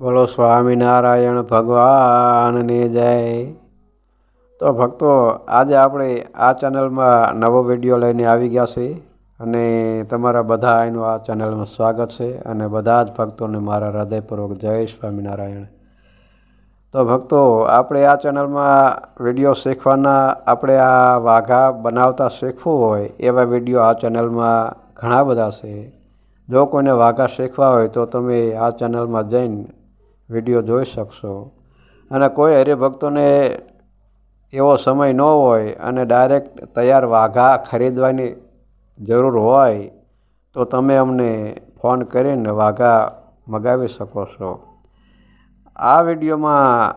બોલો, સ્વામિનારાયણ ભગવાનને જય. તો ભક્તો, આજે આપણે આ ચેનલમાં નવો વીડિયો લઈને આવી ગયા છે અને તમારા બધા એનું આ ચેનલમાં સ્વાગત છે અને બધા જ ભક્તોને મારા હૃદયપૂર્વક જય સ્વામિનારાયણ. તો ભક્તો, આપણે આ ચેનલમાં વીડિયો શીખવાના, આપણે આ વાઘા બનાવતા શીખવું હોય એવા વીડિયો આ ચેનલમાં ઘણા બધા છે. જો કોઈને વાઘા શીખવા હોય તો તમે આ ચેનલમાં જઈને વીડિયો જોઈ શકશો. અને કોઈ હરિભક્તોને એવો સમય ન હોય અને ડાયરેક્ટ તૈયાર વાઘા ખરીદવાની જરૂર હોય, તો તમે અમને ફોન કરીને વાઘા મગાવી શકો છો. આ વિડીયોમાં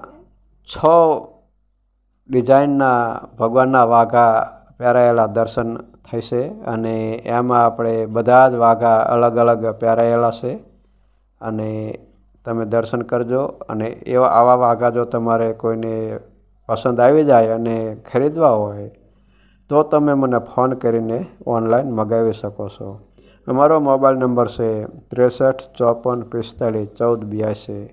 છ ડિઝાઇનના ભગવાનના વાઘા પહેરાયેલા દર્શન થશે અને એમાં આપણે બધા જ વાઘા અલગ અલગ પહેરાયેલા છે. અને તમે દર્શન કરજો અને એવા આવા વાઘા જો તમારે કોઈને પસંદ આવી જાય અને ખરીદવા હોય, તો તમે મને ફોન કરીને ઓનલાઈન મગાવી શકો છો. અમારો મોબાઈલ નંબર છે ત્રેસઠ ચોપન પિસ્તાળીસ ચૌદ બ્યાસી.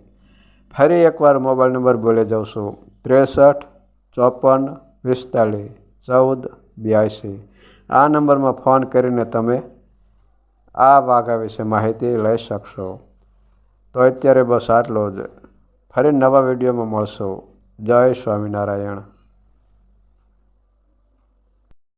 ફરી એકવાર મોબાઈલ નંબર બોલી જાઉં છું. ત્રેસઠ ચોપન પિસ્તાલીસ ચૌદ બ્યાસી. આ નંબરમાં ફોન કરીને તમે આ વાઘા વિશે માહિતી લઈ શકશો. તો અત્યારે બસ આટલો જ. ફરી નવા વિડીયોમાં મળશું. જય સ્વામિનારાયણ.